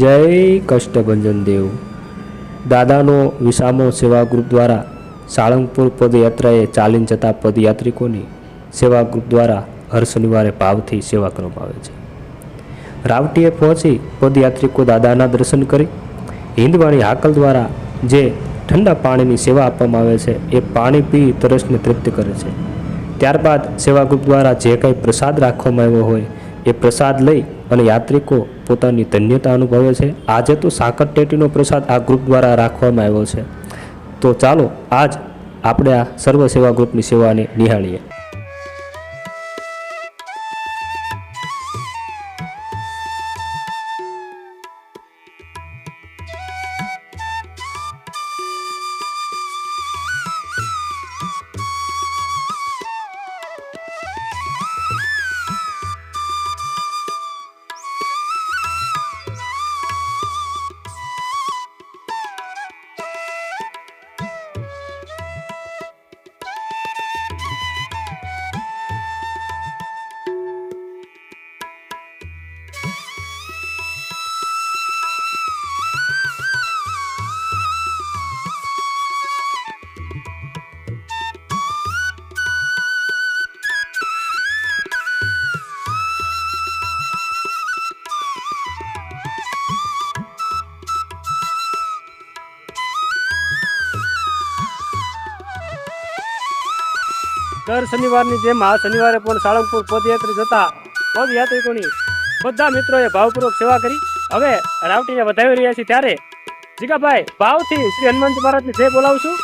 જય કષ્ટભંજન દેવ. દાદાનો વિસામો સેવા ગ્રુપ દ્વારા સાળંગપુર પદયાત્રાએ ચાલીને જતા પદયાત્રિકોની સેવા ગ્રુપ દ્વારા હર શનિવારે ભાવથી સેવા કરવામાં આવે છે. રાવટીએ પહોંચી પદયાત્રિકો દાદાના દર્શન કરી. હિન્દવાણી હાકલ દ્વારા જે ઠંડા પાણીની સેવા આપવામાં આવે છે, એ પાણી પી તરસને તૃપ્ત કરે છે. ત્યારબાદ સેવા ગ્રુપ દ્વારા જે કંઈ પ્રસાદ રાખવામાં આવ્યો હોય, એ પ્રસાદ લઈ અને યાત્રિકો પોતાની ધન્યતા અનુભવે છે. આજે તો સાકર ટેટીનો પ્રસાદ આ ગ્રુપ દ્વારા રાખવામાં આવ્યો છે. તો ચાલો આજ આપણે આ સર્વ સેવા ગ્રુપની સેવાને નિહાળીએ. દર શનિવારની જેમ આ શનિવારે પણ સાળંગપુર પદયાત્રી જતા પદયાત્રિકોની બધા મિત્રોએ ભાવપૂર્વક સેવા કરી. હવે રાવટીને વધાવી રહ્યા છીએ ત્યારે જીગાભાઈ, ભાવથી શ્રી હનુમાનજી મહારાજની જય બોલાવું છું.